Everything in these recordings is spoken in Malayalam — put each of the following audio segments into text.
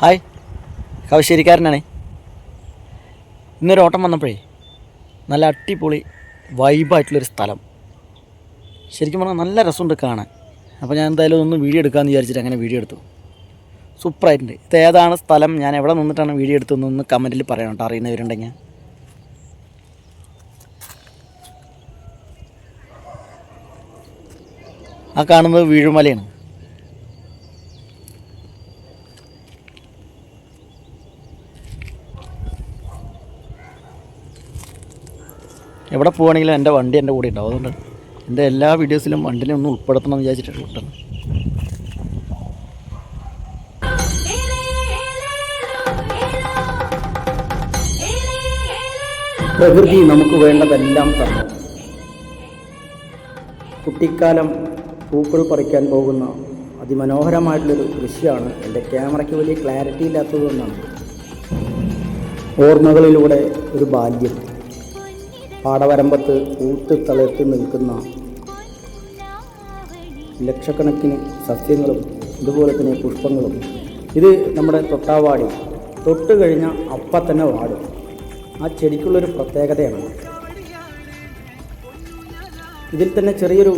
ഹായ്. കവശ്ശേരിക്കാരനാണേ. ഇന്നൊരു ഓട്ടം വന്നപ്പോഴേ നല്ല അടിപൊളി വൈബായിട്ടുള്ളൊരു സ്ഥലം. ശരിക്കും പറഞ്ഞാൽ നല്ല രസമുണ്ട് കാണാൻ. അപ്പോൾ ഞാൻ എന്തായാലും ഒന്ന് വീഡിയോ എടുക്കാമെന്ന് വിചാരിച്ചിട്ട് അങ്ങനെ വീഡിയോ എടുത്തു. സൂപ്പറായിട്ടുണ്ട്. ഇത് ഏതാണ് സ്ഥലം? ഞാൻ എവിടെ നിന്നിട്ടാണ് വീഡിയോ എടുത്തതെന്നൊന്ന് കമന്റിൽ പറയണം കേട്ടോ അറിയുന്നവരുണ്ടെങ്കിൽ. ആ കാണുന്നത് വീഴുമലയാണ്. എവിടെ പോവുകയാണെങ്കിലും എന്റെ വണ്ടി എന്റെ കൂടെ ഉണ്ടാവും. അതുകൊണ്ട് എന്റെ എല്ലാ വീഡിയോസിലും വണ്ടിനെ ഒന്ന് ഉൾപ്പെടുത്തണം എന്ന് വിചാരിച്ചിട്ട് പ്രകൃതി നമുക്ക് വേണ്ടതെല്ലാം തന്നു. കുട്ടിക്കാലം പൂക്കൾ പറിക്കാൻ പോകുന്ന അതിമനോഹരമായിട്ടുള്ളൊരു ദൃശ്യമാണ് എന്റെ ക്യാമറയ്ക്ക് വലിയ ക്ലാരിറ്റി ഇല്ലാത്തതുകൊണ്ടാണ് ഓർമ്മകളിലൂടെ ഒരു ബാല്യം. പാടവരമ്പത്ത് ഊത്ത് തളർത്തി നിൽക്കുന്ന ലക്ഷക്കണക്കിന് സസ്യങ്ങളും അതുപോലെ തന്നെ പുഷ്പങ്ങളും. ഇത് നമ്മുടെ തൊട്ടാവാടി. തൊട്ട് കഴിഞ്ഞാൽ അപ്പം തന്നെ വാടും. ആ ചെടിക്കുള്ളൊരു പ്രത്യേകതയാണ്. ഇതിൽ തന്നെ ചെറിയൊരു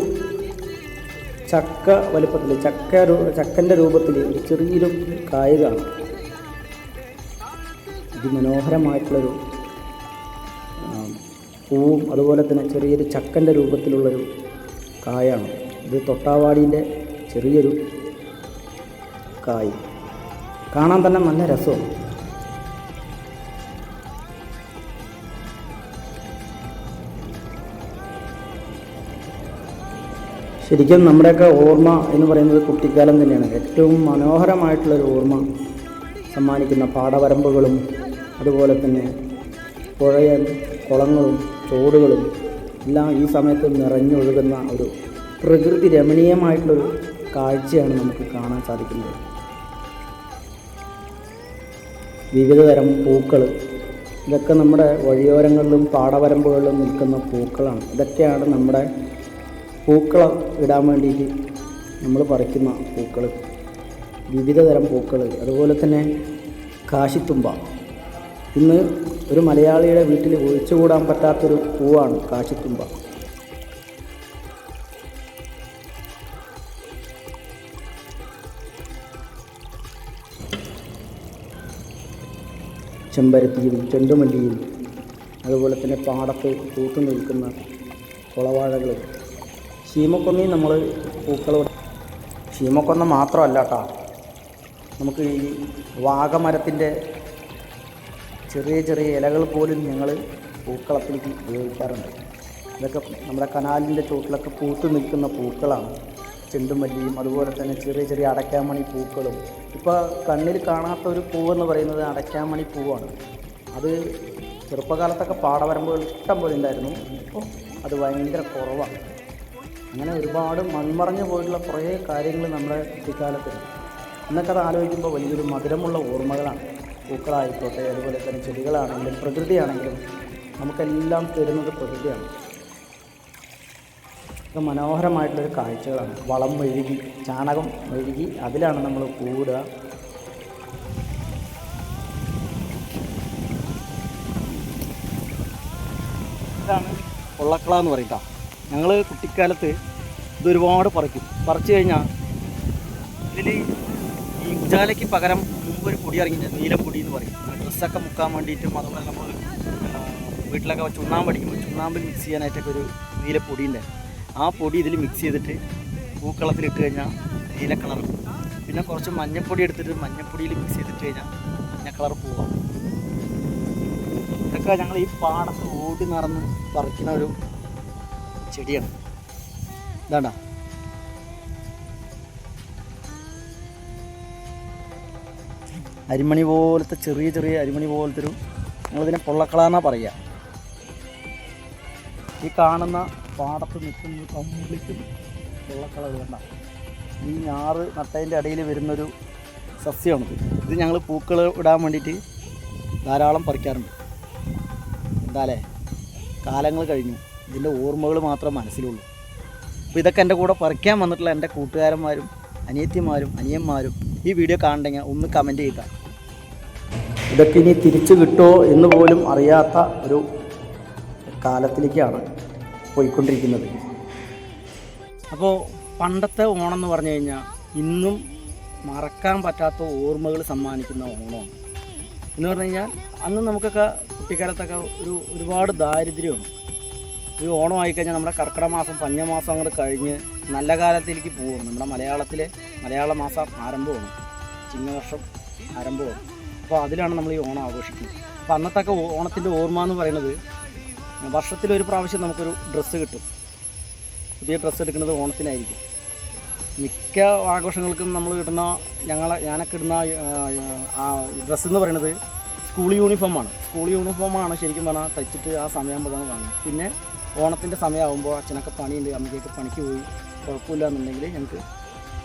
ചക്ക വലുപ്പത്തിൽ ചക്ക ചക്കന്റെ രൂപത്തിൽ ചെറിയൊരു കായ ഇത് അതിമനോഹരമായിട്ടുള്ളൊരു ആ, പൂവും അതുപോലെ തന്നെ ചെറിയൊരു ചക്കന്റെ രൂപത്തിലുള്ളൊരു കായാണ്. ഇത് തൊട്ടാവാടിന്റെ ചെറിയൊരു കായ്. കാണാൻ തന്നെ നല്ല രസമാണ്. ശരിക്കും നമ്മുടെയൊക്കെ ഓർമ്മ എന്ന് പറയുന്നത് കുട്ടിക്കാലം തന്നെയാണ്. ഏറ്റവും മനോഹരമായിട്ടുള്ളൊരു ഓർമ്മ സമ്മാനിക്കുന്ന പാടവരമ്പുകളും അതുപോലെ തന്നെ പുഴയും കുളങ്ങളും തോടുകളും എല്ലാം ഈ സമയത്ത് നിറഞ്ഞൊഴുകുന്ന ഒരു പ്രകൃതി രമണീയമായിട്ടുള്ളൊരു കാഴ്ചയാണ് നമുക്ക് കാണാൻ സാധിക്കുന്നത്. വിവിധതരം പൂക്കൾ ഇതൊക്കെ നമ്മുടെ വഴിയോരങ്ങളിലും പാടവരമ്പുകളിലും നിൽക്കുന്ന പൂക്കളാണ്. ഇതൊക്കെയാണ് നമ്മുടെ പൂക്കൾ ഇടാൻ വേണ്ടിയിട്ട് നമ്മൾ പറിക്കുന്ന പൂക്കൾ വിവിധ തരം പൂക്കൾ അതുപോലെ തന്നെ കാശിത്തുമ്പ. ഇന്ന് ഒരു മലയാളിയുടെ വീട്ടിൽ ഒഴിച്ചുകൂടാൻ പറ്റാത്തൊരു പൂവാണ് കാശിത്തുമ്പ ചെമ്പരത്തിയും ചെണ്ടുമല്ലിയും അതുപോലെ തന്നെ പാടത്ത് പൂത്തു നിൽക്കുന്ന കുളവാഴകൾ ശീമക്കൊന്നി നമ്മൾ പൂക്കൾ ശീമക്കൊന്ന മാത്രമല്ല കേട്ടോ നമുക്ക് ഈ വാഗമരത്തിന്റെ ചെറിയ ചെറിയ ഇലകൾ പോലും ഞങ്ങൾ പൂക്കളത്തിലേക്ക് ഉപയോഗിക്കാറുണ്ട്. ഇതൊക്കെ നമ്മുടെ കനാലിന്റെ ചുവട്ടിലൊക്കെ പൂത്തു നിൽക്കുന്ന പൂക്കളാണ്. ചെണ്ടുമല്ലിയും അതുപോലെ തന്നെ ചെറിയ ചെറിയ അടയ്ക്കാമണി പൂക്കളും. ഇപ്പോൾ കണ്ണിൽ കാണാത്ത ഒരു പൂവെന്ന് പറയുന്നത് അടയ്ക്കാമണി പൂവാണ്. അത് ചെറുപ്പകാലത്തൊക്കെ പാടവരമ്പുകൾ ഇഷ്ടം പോലെ ഉണ്ടായിരുന്നു. ഇപ്പോൾ അത് ഭയങ്കര കുറവാണ്. അങ്ങനെ ഒരുപാട് മൺമറഞ്ഞു പോയിട്ടുള്ള കുറേ കാര്യങ്ങൾ നമ്മുടെ കുട്ടിക്കാലത്തിൽ എന്നൊക്കെ അത് ആലോചിക്കുമ്പോൾ വലിയൊരു മധുരമുള്ള ഓർമ്മകളാണ്. പൂക്കളായിക്കോട്ടെ അതുപോലെ തന്നെ ചെടികളാണെങ്കിലും പ്രകൃതിയാണെങ്കിലും നമുക്കെല്ലാം തരുന്നത് പ്രകൃതിയാണ്. ഇത് മനോഹരമായിട്ടുള്ളൊരു കാഴ്ചകളാണ്. വളം മെഴുകി ചാണകം മെഴുകി അതിലാണ് നമ്മൾ കൂടുക. ഇതാണ് ഉള്ളക്കള എന്ന് പറയും ഞങ്ങൾ കുട്ടിക്കാലത്ത് ഇതൊരുപാട് പറിക്കും. പറിച്ചു കഴിഞ്ഞാൽ ഇതിൽ ഈ ഉജാലയ്ക്ക് പകരം ഒരു പൊടി ഇറങ്ങി നീലപ്പൊടി എന്ന് പറയും. ഡ്രസ്സൊക്കെ മുക്കാൻ വേണ്ടിയിട്ടും അതുപോലെ നമ്മൾ വീട്ടിലൊക്കെ ചുണ്ണാമ്പ് അടിക്കുമ്പോൾ ചുണ്ണാമ്പിൽ മിക്സ് ചെയ്യാനായിട്ടൊക്കെ ഒരു നീലപ്പൊടി ഉണ്ടായിരുന്നു. ആ പൊടി ഇതിൽ മിക്സ് ചെയ്തിട്ട് പൂക്കളത്തിൽ ഇട്ട് കഴിഞ്ഞാൽ നീല കളർ പിന്നെ കുറച്ച് മഞ്ഞപ്പൊടി എടുത്തിട്ട് മഞ്ഞപ്പൊടിയിൽ മിക്സ് ചെയ്തിട്ട് കഴിഞ്ഞാൽ മഞ്ഞ കളർ പൂവാണ് ഇതൊക്കെ ഞങ്ങൾ ഈ പാടത്ത് ഓടി നടന്ന് പറിക്കുന്ന ഒരു ചെടിയാണ്. ഇതാണ്ട. അരിമണി പോലത്തെ ചെറിയ ചെറിയ അരിമണി പോലത്തെ ഒരു ഞങ്ങളിതിനെ പൊള്ളക്കളാന്നാ പറയുക ഈ കാണുന്ന പാടത്ത് നിൽക്കുന്ന കംപ്ലീറ്റ് പൊള്ളക്കള വേണ്ട. ഈ ഞാറ് നട്ടതിന്റെ ഇടയിൽ വരുന്നൊരു സസ്യമാണിത് ഇത്. ഞങ്ങൾ പൂക്കൾ ഇടാൻ വേണ്ടിയിട്ട് ധാരാളം പറിക്കാറുണ്ട്. എന്താലേ? കാലങ്ങൾ കഴിഞ്ഞു. ഇതിന്റെ ഓർമ്മകൾ മാത്രം മനസ്സിലുള്ളൂ. അപ്പോൾ ഇതൊക്കെ എന്റെ കൂടെ പറിക്കാൻ വന്നിട്ടുള്ള എന്റെ കൂട്ടുകാരന്മാരും അനിയത്തിമാരും അനിയന്മാരും ഈ വീഡിയോ കാണണ്ടെങ്കിൽ ഒന്ന് കമന്റ് ചെയ്യുക. ഇതൊക്കെ ഇനി തിരിച്ചു കിട്ടുമോ എന്ന് പോലും അറിയാത്ത ഒരു കാലത്തിലേക്കാണ് പോയിക്കൊണ്ടിരിക്കുന്നത്. അപ്പോൾ പണ്ടത്തെ ഓണം എന്ന് പറഞ്ഞു കഴിഞ്ഞാൽ ഇന്നും മറക്കാൻ പറ്റാത്ത ഓർമ്മകൾ സമ്മാനിക്കുന്ന ഓണമാണ്. എന്ന് പറഞ്ഞു കഴിഞ്ഞാൽ അന്ന് നമുക്കൊക്കെ കുട്ടിക്കാലത്തൊക്കെ ഒരു ഒരുപാട് ദാരിദ്ര്യമാണ് ഈ ഓണം ആയിക്കഴിഞ്ഞാൽ നമ്മുടെ കർക്കിടക മാസം പഞ്ഞമാസം അങ്ങോട്ട് കഴിഞ്ഞ് നല്ല കാലത്തിലേക്ക് പോകും. നമ്മുടെ മലയാളത്തിലെ മലയാള മാസം ആരംഭമാണ്. ചിങ്ങവർഷം ആരംഭമാണ്. അപ്പോൾ അതിലാണ് നമ്മൾ ഈ ഓണം ആഘോഷിക്കുന്നത്. അപ്പോൾ അന്നത്തൊക്കെ ഓണത്തിന്റെ ഓർമ്മ എന്ന് പറയുന്നത് വർഷത്തിലൊരു പ്രാവശ്യം നമുക്കൊരു ഡ്രസ്സ് കിട്ടും. പുതിയ ഡ്രസ്സ് എടുക്കുന്നത് ഓണത്തിനായിരിക്കും. മിക്ക ആഘോഷങ്ങൾക്കും നമ്മൾ ഇടുന്ന ഞങ്ങളെ ഞാനൊക്കെ ഇടുന്ന ഡ്രസ്സ് എന്ന് പറയുന്നത് സ്കൂൾ യൂണിഫോമാണ് സ്കൂൾ യൂണിഫോമാണ് ശരിക്കും പറഞ്ഞാൽ തയ്ച്ചിട്ട് ആ സമയമാകുമ്പോഴാണ് വാങ്ങുന്നത് പിന്നെ ഓണത്തിന്റെ സമയമാകുമ്പോൾ അച്ഛനൊക്കെ പണിയുണ്ട് അമ്മയ്ക്കൊക്കെ പണിക്ക് പോയി കുഴപ്പമില്ല എന്നുണ്ടെങ്കിൽ ഞങ്ങൾക്ക്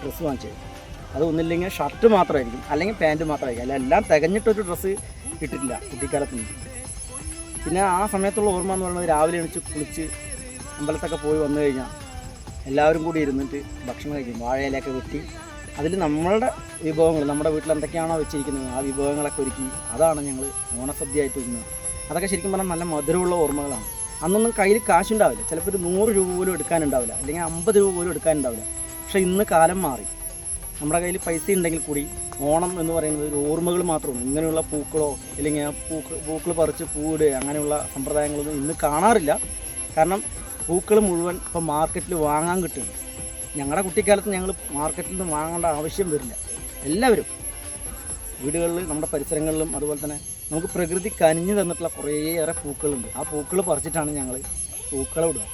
ഡ്രസ്സ് വാങ്ങിച്ചു തരും. അത് ഒന്നില്ലെങ്കിൽ ഷർട്ട് മാത്രമായിരിക്കും. അല്ലെങ്കിൽ പാന്റ് മാത്രമായിരിക്കും. അല്ല എല്ലാം തികഞ്ഞിട്ടൊരു ഡ്രസ്സ് കിട്ടിയിട്ടില്ല കുട്ടിക്കാലത്ത്. പിന്നെ ആ സമയത്തുള്ള ഓർമ്മ എന്ന് പറയുന്നത് രാവിലെ എണീച്ച് കുളിച്ച് അമ്പലത്തൊക്കെ പോയി വന്നു കഴിഞ്ഞാൽ എല്ലാവരും കൂടി ഇരുന്നിട്ട് ഭക്ഷണം കഴിക്കും. വാഴയിലൊക്കെ വെട്ടി. അതിൽ നമ്മളുടെ വിഭവങ്ങൾ നമ്മുടെ വീട്ടിൽ എന്തൊക്കെയാണോ വെച്ചിരിക്കുന്നത് ആ വിഭവങ്ങളൊക്കെ ഒരുക്കി. അതാണ് ഞങ്ങൾ ഓണസദ്യയായിട്ട് ഇരുന്നത് അതൊക്കെ ശരിക്കും പറഞ്ഞാൽ നല്ല മധുരമുള്ള ഓർമ്മകളാണ്. അന്നൊന്നും കയ്യിൽ കാശുണ്ടാവില്ല. ചിലപ്പോൾ ഒരു നൂറ് രൂപ പോലും എടുക്കാനുണ്ടാവില്ല. അല്ലെങ്കിൽ അമ്പത് രൂപ പോലും എടുക്കാനുണ്ടാവില്ല. പക്ഷേ ഇന്ന് കാലം മാറി. നമ്മുടെ കയ്യിൽ പൈസ ഉണ്ടെങ്കിൽ കൂടി ഓണം എന്ന് പറയുന്നത് ഒരു ഓർമ്മകൾ മാത്രമാണ് ഇങ്ങനെയുള്ള പൂക്കളോ അല്ലെങ്കിൽ പൂക്കൾ പൂക്കൾ പറിച്ച് പൂവിടുക അങ്ങനെയുള്ള സമ്പ്രദായങ്ങളൊന്നും ഇന്ന് കാണാറില്ല. കാരണം പൂക്കൾ മുഴുവൻ ഇപ്പം മാർക്കറ്റിൽ വാങ്ങാൻ കിട്ടും. ഞങ്ങളുടെ കുട്ടിക്കാലത്ത് ഞങ്ങൾ മാർക്കറ്റിൽ നിന്ന് വാങ്ങേണ്ട ആവശ്യം വരില്ല. എല്ലാവരും വീടുകളിൽ നമ്മുടെ പരിസരങ്ങളിലും അതുപോലെ തന്നെ നമുക്ക് പ്രകൃതി കനിഞ്ഞു തന്നിട്ടുള്ള കുറേയേറെ പൂക്കളുണ്ട്. ആ പൂക്കൾ പറിച്ചിട്ടാണ് ഞങ്ങൾ പൂക്കളെ ഇടുക.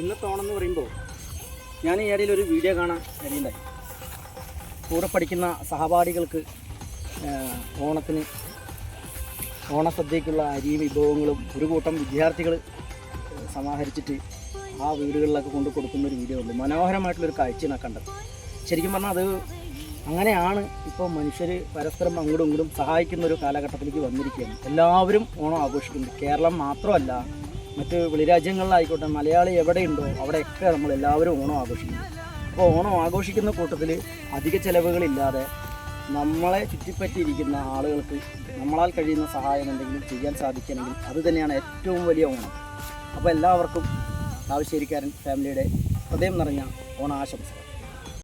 ഇന്നത്തെ ഓണം എന്ന് പറയുമ്പോൾ ഞാൻ ഈ ഇടയിൽ ഒരു വീഡിയോ കാണാൻ ഇടയുണ്ടായി. കൂടെ പഠിക്കുന്ന സഹപാഠികൾക്ക് ഓണത്തിന് ഓണസദ്യക്കുള്ള അരി വിഭവങ്ങളും ഒരു കൂട്ടം വിദ്യാർത്ഥികൾ സമാഹരിച്ചിട്ട് ആ വീടുകളിലൊക്കെ കൊണ്ട് കൊടുക്കുന്ന ഒരു വീഡിയോ ഉണ്ട് മനോഹരമായിട്ടുള്ളൊരു കാഴ്ചയാണ് കണ്ടത്. ശരിക്കും പറഞ്ഞാൽ അത് അങ്ങനെയാണ് ഇപ്പോൾ മനുഷ്യർ പരസ്പരം അങ്ങോട്ടും ഇങ്ങോട്ടും സഹായിക്കുന്ന ഒരു കാലഘട്ടത്തിലേക്ക് വന്നിരിക്കുകയാണ്. എല്ലാവരും ഓണം ആഘോഷിക്കുന്നുണ്ട്. കേരളം മാത്രമല്ല മറ്റ് വെളിരാജ്യങ്ങളിലായിക്കോട്ടെ മലയാളി എവിടെയുണ്ടോ അവിടെയൊക്കെ നമ്മൾ എല്ലാവരും ഓണം ആഘോഷിക്കുന്നു. അപ്പോൾ ഓണം ആഘോഷിക്കുന്ന കൂട്ടത്തിൽ അധിക ചിലവുകളില്ലാതെ നമ്മളെ ചുറ്റിപ്പറ്റിയിരിക്കുന്ന ആളുകൾക്ക് നമ്മളാൽ കഴിയുന്ന സഹായം എന്തെങ്കിലും ചെയ്യാൻ സാധിക്കണമെങ്കിൽ അത് തന്നെയാണ് ഏറ്റവും വലിയ ഓണം. അപ്പോൾ എല്ലാവർക്കും താവശ്ശേരിക്കാരൻ ഫാമിലിയുടെ ഹൃദയം നിറഞ്ഞ ഓണാശംസകൾ.